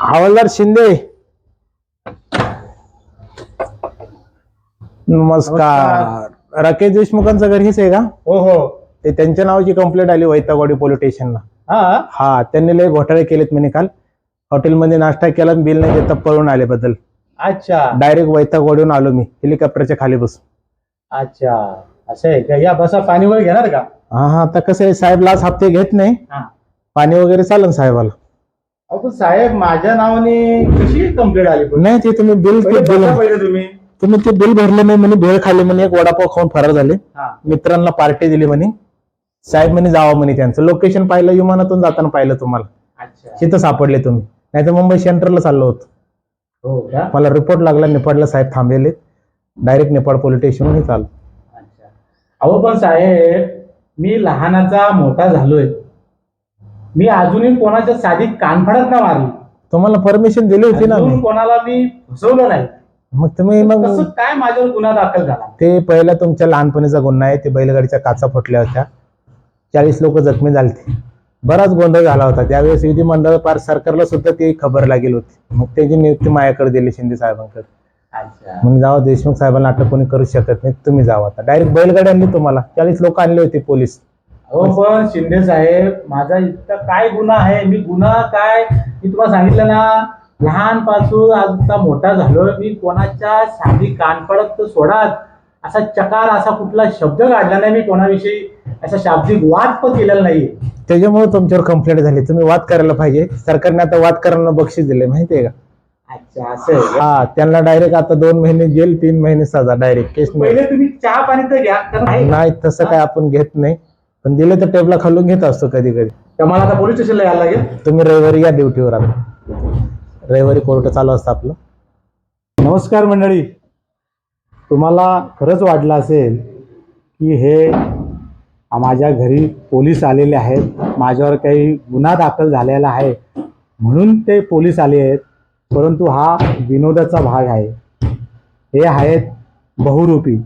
हवालदार शिंदे. नमस्कार. राकेश देशमुखांचं घर हेच आहे का? हो हो. ते त्यांच्या नावाची कंप्लेंट आली वैतागवाडी पोलीस स्टेशनला हा? हा त्यांनी लय घोटाळे केलेत म्हणे काल. हॉटेलमध्ये नाश्ता केला बिल नाही देता पळून आले बद्दल अच्छा. डायरेक्ट वैतागवाडीहून आलो मी हेलिकॉप्टरच्या खाली बसून. अच्छा. असं आहे का? या बसा पाणी वगैरे घेणार का? हा हा आता कसं आहे साहेब लाच हप्ते घेत नाही. हा. पाणी वगैरे चालन साहेबाला. अहो पण साहेब माझ्या नावाने कशी कंप्लेंट आली पण? नाही ते तुम्ही बिल पहिले बघा तुम्ही. तुम्ही ते बिल भरलं नाही म्हणे भेळ खाल्ली म्हणे एक वडापाव खाऊन फरार झाले. हा. मित्रांना पार्टी दिली म्हणे. साहेब म्हणे जावा म्हणे त्यांचं. लोकेशन पाहिलं विमानातून जाताना पाहिलं तुम्हाला. अच्छा. तिथं सापडले तुम्ही. नाही तर मुंबई सेंटरला चाललो होतो. हो का? मला रिपोर्ट लागला नेपाळला साहेब थांबलेले. डायरेक्ट नेपाळ पोलीस स्टेशनहून चालू अच्छा. अहो पण साहेब मी लहानाचा मोठा झालोय. मी अजूनही कोणाच्या साधी कानफडत ना मारली? तुम्हाला परमिशन दिली होती ना अजून मी. कोणाला मी फसवलं नाही. मग तुम्ही मग कसं काय माझ्यावर गुन्हा दाखल झाला? ते पहिला तुमच्या लहानपणीचा गुन्हा आहे. ते बैलगाडीच्या काचा फुटल्या होत्या. चाळीस लोक जखमी झाले बराच गोंधळ झाला होता. त्यावेळेस विधिमंडळ पार सरकारला सुद्धा ती खबर लागेल होती. मग त्याची नियुक्ती माझ्याकडे दिली शिंदे साहेबांकडे. मग जावा देशमुख साहेबांना अटक कोणी करू शकत नाही तुम्ही जावा आता. डायरेक्ट बैलगाडी आणली तुम्हाला चाळीस लोक आणले होते पोलीस. हो पण शिंदे साहेब माझा इतका काय गुन्हा आहे? मी गुन्हा काय? मी तुम्हाला सांगितलं ना लहानपासून आता मोठा झालोय मी कोणाच्या साधी कान पडत तर सोडात. असा चकार असा कुठला शब्द काढला नाही मी कोणाविषयी. असा शाब्दिक वाद पण केलेला नाही. त्याच्यामुळे तुमच्यावर कंप्लेंट झाली. तुम्ही वाद करायला पाहिजे. सरकारने आता वाद करायला बक्षीस दिले माहितीये का? अच्छा असं? हा त्यांना डायरेक्ट आता दोन महिने जेल तीन महिने सजा डायरेक्ट केस पहिले तुम्ही चहा पाणी तर घ्या? नाही. तसं काय आपण घेत नाही. पण दिले तर टेबला खालून घेत असतो कधी कधी तर मला आता पोलीस स्टेशनला यायला लागेल. तुम्ही रविवारी या ड्युटीवर आता रविवारी कोर्ट चालू असतं आपलं. नमस्कार मंडळी. तुम्हाला खरंच वाटलं असेल की हे माझ्या घरी पोलीस आलेले आहेत. माझ्यावर काही गुन्हा दाखल झालेला आहे. म्हणून ते पोलीस आले आहेत. परंतु हा विनोदाचा भाग आहे. हे आहेत बहुरूपी.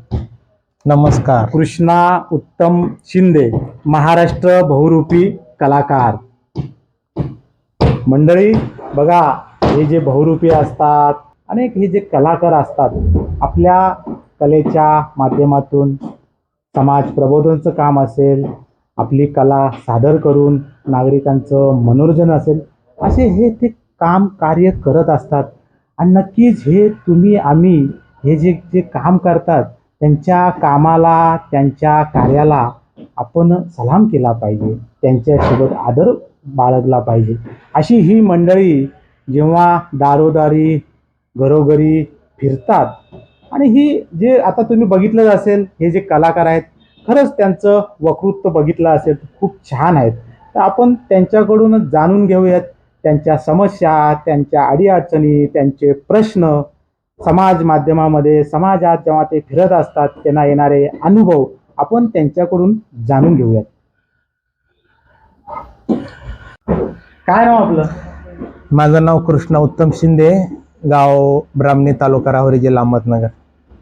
नमस्कार. कृष्णा उत्तम शिंदे महाराष्ट्र बहुरूपी कलाकार. मंडळी बघा हे जे बहुरूपी असतात अनेक हे जे कलाकार असतात आपल्या कलेच्या माध्यमातून समाज प्रबोधनचं काम असेल आपली कला सादर करून नागरिकांचं मनोरंजन असेल असे हे ते काम कार्य करत असतात. आणि नक्कीच हे तुम्ही आम्ही हे जे जे काम करतात त्यांच्या कामाला त्यांच्या कार्याला आपण सलाम केला पाहिजे. त्यांच्यासोबत आदर बाळगला पाहिजे. अशी ही मंडळी जेव्हा दारोदारी घरोघरी फिरतात आणि ही जे आता तुम्ही बघितलं असेल हे जे कलाकार आहेत खरंच त्यांचं वक्तृत्व बघितलं असेल खूप छान आहेत. तर आपण त्यांच्याकडूनच जाणून घेऊयात त्यांच्या समस्या त्यांच्या अडीअडचणी त्यांचे प्रश्न समाज माध्यमामध्ये समाजात जेव्हा ते फिरत असतात त्यांना येणारे अनुभव आपण त्यांच्याकडून जाणून घेऊयात. काय नाव आपलं? माझं नाव कृष्ण उत्तम शिंदे गाव ब्राह्मणी तालुका राहुरी जिल्हा अहमदनगर.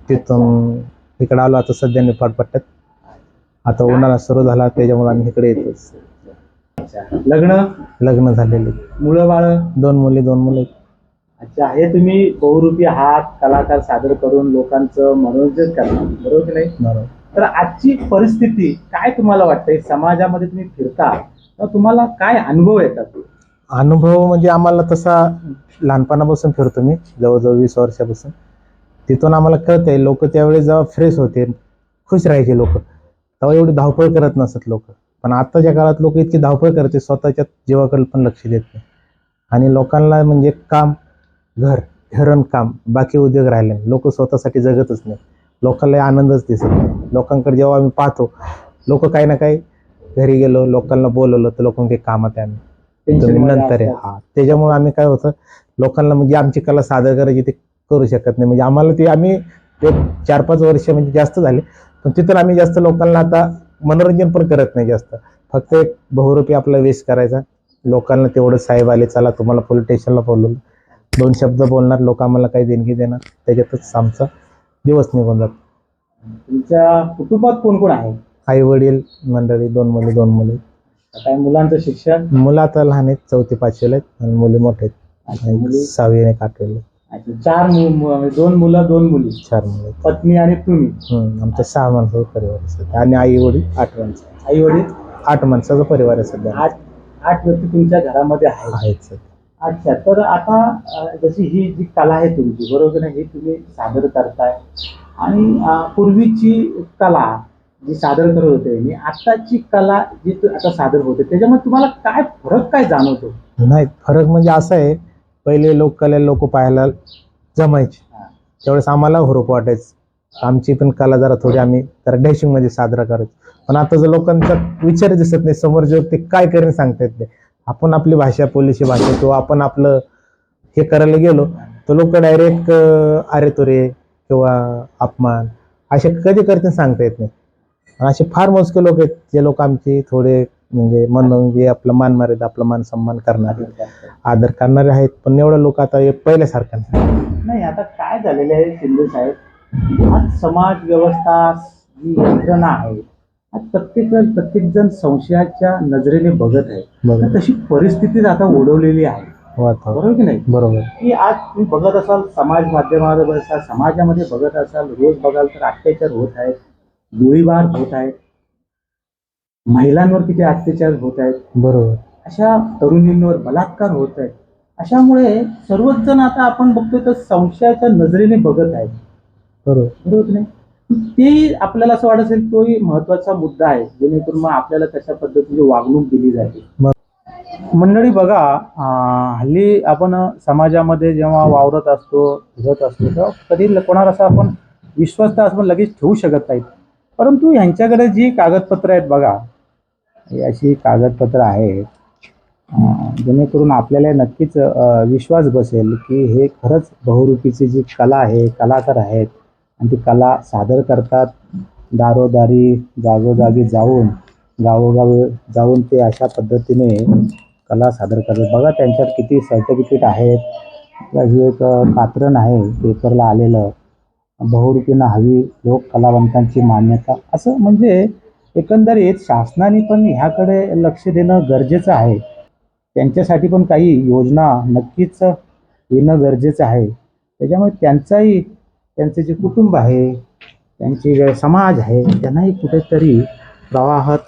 तिथून इकडे आलो आता सध्या निफाड पट्ट्यात. आता उन्हाळा सुरू झाला त्याच्यामुळे आम्ही इकडे येतोच. लग्न? लग्न झालेले. मुलं बाळ? दोन मुली दोन मुले अच्छा हे तुम्ही बहुरूपी आहात कलाकार सादर करून लोकांचं मनोरंजन करणार बरोबर की नाही? बरोबर. तर आजची परिस्थिती काय तुम्हाला वाटतंय? समाजामध्ये तुम्ही फिरता तर तुम्हाला काय अनुभव येतात? अनुभव म्हणजे आम्हाला तसा लहानपणापासून फिरतो मी जवळजवळ वीस वर्षापासून. तिथून आम्हाला कळतंय लोक त्यावेळेस जेव्हा फ्रेश होते खुश राहायचे लोक. तेव्हा एवढी धावपळ करत नसत लोक. पण आताच्या काळात लोक इतकी धावपळ करते स्वतःच्या जीवाकडे पण लक्ष देत नाही. आणि लोकांना म्हणजे काम घर घरण काम बाकी उद्योग राहिले. लोक स्वतःसाठी जगतच नाही. लोकांना आनंदच दिसत नाही. लोकांकडे जेव्हा आम्ही पाहतो लोक काही ना काही घरी गेलो लोकांना बोलवलं तर लोक म्हणजे कामात आहे आम्ही तुम्ही नंतर आहे. हा त्याच्यामुळे आम्ही काय होतं लोकांना म्हणजे आमची कला सादर करायची ते करू शकत नाही. म्हणजे आम्हाला ती आम्ही एक चार पाच वर्ष म्हणजे जास्त झाले पण तिथून आम्ही जास्त लोकांना आता मनोरंजन पण करत नाही जास्त. फक्त एक बहुरूपी आपला वेश करायचा. लोकांना तेवढं साहेब आले चला तुम्हाला पोलीस स्टेशनला बोलवलं दोन शब्द बोलणार लोक आम्हाला काही देणगी देणार. त्याच्यातच आमचा दिवस निघून जातो. तुमच्या कुटुंबात कोण कोण आहे? आई वडील मंडळी दोन मुली दोन मुली. काय मुलांचं शिक्षण? मुलं आता लहान आहेत चौथी पाचवीला आहेत आणि मुली मोठे आहेत. आणि मुली? सहावी आणि आठवीला अच्छा, चार मु- मु- दोन मुलं दोन मुली. चार मुलं. आहेत पत्नी आणि तुम्ही. हम्म, आमच्या सहा माणसाचा परिवार आहे सध्या. आणि आई वडील? आठ माणसं. आई वडील? आठ माणसाचा परिवार आहे सध्या. आठ आठ व्यक्ती तुमच्या घरामध्ये आहेत. आहेत सध्या. अच्छा तर आता अ, जशी ही जी कला आहे तुमची बरोबर आहे ही तुम्ही सादर करताय. आणि अ, पूर्वीची कला जी सादर करत होते आणि आताची कला जी तु- आता सादर होते त्याच्यामध्ये तुम्हाला काय फरक काय जाणवतो? नाही फरक म्हणजे असा आहे पहिले लोक कले लोक पाहायला जमायचे. त्यावेळेस आम्हाला हुरूप वाटायचं. आमची पण कला जरा थोडी आम्ही जरा डॅशिंगमध्ये साजरा करायचो. पण आता जर लोकांचा विचार दिसत नाही समोर जे ते काय करेन सांगता येत नाही. आपण आपली भाषा पोलिशी भाषा किंवा आपण आपलं हे करायला गेलो तर लोक डायरेक्ट अरे तुरे किंवा अपमान असे कधी करते सांगता येत नाही. असे फार मोजके लोक आहेत जे लोक आमचे थोडे म्हणजे मन म्हणजे आपलं मान मर्यादा आपला मान सन्मान करणारे आदर करणारे आहेत पण एवढं लोक आता हे पहिल्यासारखं नाही. नाही आता काय झालेलं आहे शिंदे साहेब? आज समाज व्यवस्था जी यंत्रणा आहे. आज प्रत्येक प्रत्येक जण संशयाच्या नजरेने बघत आहे. बरोबर. तर तशी परिस्थिती आता ओढवलेली आहे. हो. बरोबर की नाही? बरोबर. की आज तुम्ही बघत असाल समाज माध्यमावर बघत असाल समाजामध्ये बघत असाल रोज बघाल तर अत्याचार होत आहेत गोळीबार होत आहेत. महिलांवर किती अत्याचार होत आहेत? बरोबर. अशा तरुणींवर बलात्कार होत आहेत. अशामुळे सर्वच जण आता आपण बघतोय तर संशयाच्या नजरेने बघत आहेत. बरोबर. बरोबर नाही? ते आपल्याला असं वाटत असेल तोही महत्त्वाचा मुद्दा आहे जेणेकरून मग आपल्याला तशा पद्धतीची वागणूक दिली जाते. मंडळी बघा हल्ली आपण समाजामध्ये जेव्हा वावरत असतो फिरत असतो तेव्हा कधी ल- कोणावर असा आपण विश्वास तर आपण लगेच ठेवू शकत नाहीत. परंतु ह्यांच्याकडे जी कागदपत्र आहेत बघा अशी कागदपत्र आहेत जेणेकरून आपल्याला नक्कीच विश्वास बसेल की हे खरंच बहुरूपीची जी कला आहे कलाकार आहेत आणि ती कला सादर करतात. दारोदारी जागोजागी जाऊन गावोगावी जाऊन ते अशा पद्धतीने कला सादर करतात. बघा त्यांच्यात किती सर्टिफिकेट आहेत. हे एक पात्रण आहे पेपरला आलेलं. बहुरूपीनं हवी लोक कलावंतांची मान्यता. असं म्हणजे एकंदरीत शासनाने पण ह्याकडे लक्ष देणं गरजेचं आहे. त्यांच्यासाठी पण काही योजना नक्कीच येणं गरजेचं आहे. त्याच्यामुळे त्यांचाही त्यांचे जे कुटुंब आहे त्यांचे जे समाज आहे त्यांनाही कुठेतरी प्रवाहात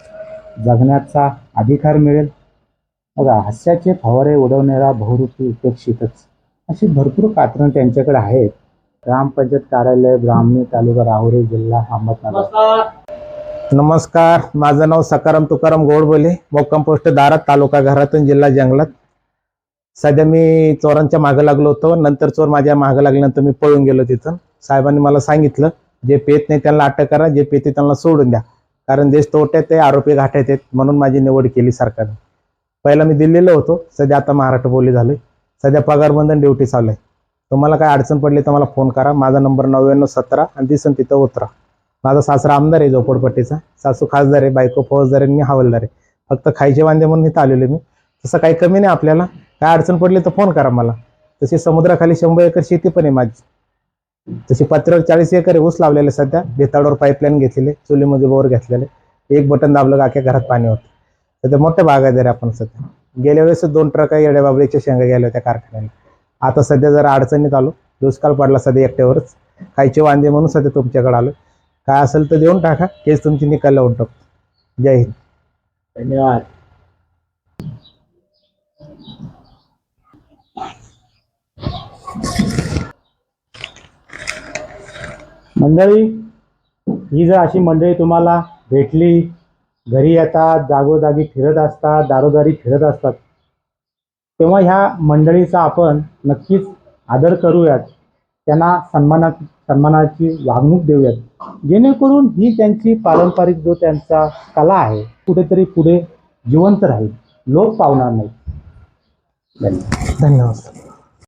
जगण्याचा अधिकार मिळेल. बघा हास्याचे फवारे उडवणारा बहुरूपी उपेक्षितच अशी भरपूर कात्रणं त्यांच्याकडे आहेत. ग्रामपंचायत कार्यालय ब्राह्मणी तालुका राहुरी जिल्हा अहमदनगर. नमस्कार माझं नाव सकाराम तुकाराम गोडबोले मोक्कम पोस्ट दारात तालुका घरातून जिल्हा जंगलात. सध्या मी चोरांच्या मागं लागलो होतो नंतर चोर माझ्या मागं लागल्यानंतर मी पळून गेलो तिथून. साहेबांनी मला सांगितलं जे पेत नाही त्यांना अटक करा जे पेते त्यांना सोडून द्या. कारण देश तोट्यात आहे आरोपी घाट्यात आहेत म्हणून माझी निवड केली सरकारने. पहिला मी दिल्लीला होतो सध्या आता महाराष्ट्र बोली झालोय. सध्या पगारबंधन ड्युटी चालू आहे. तुम्हाला काय अडचण पडली तर मला फोन करा. माझा नंबर नव्याण्णव सतरा आणि दिसन तिथं उतरा माझा सासरा आमदार आहे झोपडपट्टीचा. सासू खासदार आहे बायको फौजदार आहे मी हवालदार आहे. फक्त खायचे वांदे म्हणून इथं आलेलो मी. तसं काही कमी नाही आपल्याला. काय अडचण पडली तर फोन करा मला. तशी समुद्राखाली शंभर एकर शेती पण आहे माझी. तशी पत्र्यावर चाळीस एकर आहे ऊस लावलेले सध्या. बेताडवर पाईपलाईन घेतलेले चुलीमध्ये बोर घेतलेले. एक बटन दाबलं काक्या घरात पाणी होतं. सध्या मोठ्या बागायदार आहे आपण सध्या. गेल्या वेळेस दोन ट्रक येड्या बाबळीच्या शेंगा गेल्या होत्या कारखान्याला. आता सध्या जरा अडचणीत आलो. दुष्काळ पडला सध्या एकट्यावरच. खायचे वांदे म्हणून सध्या तुमच्याकडे आलो. काय असेल तर देऊन टाका. केस तुमची निकाल लावून टाकतो जय हिंद. धन्यवाद. मंडळी ही जर अशी मंडळी तुम्हाला भेटली घरी येतात जागोजागी फिरत असतात दारोदारी फिरत असतात तेव्हा ह्या मंडळीचा आपण नक्कीच आदर करूयात. त्यांना सन्माना सन्मानाची वागणूक देऊयात. जेणेकरून ही त्यांची पारंपरिक जो त्यांचा कला आहे कुठेतरी पुढे जिवंत राहील. लोक पावणार नाही. धन्यवाद. धन्यवाद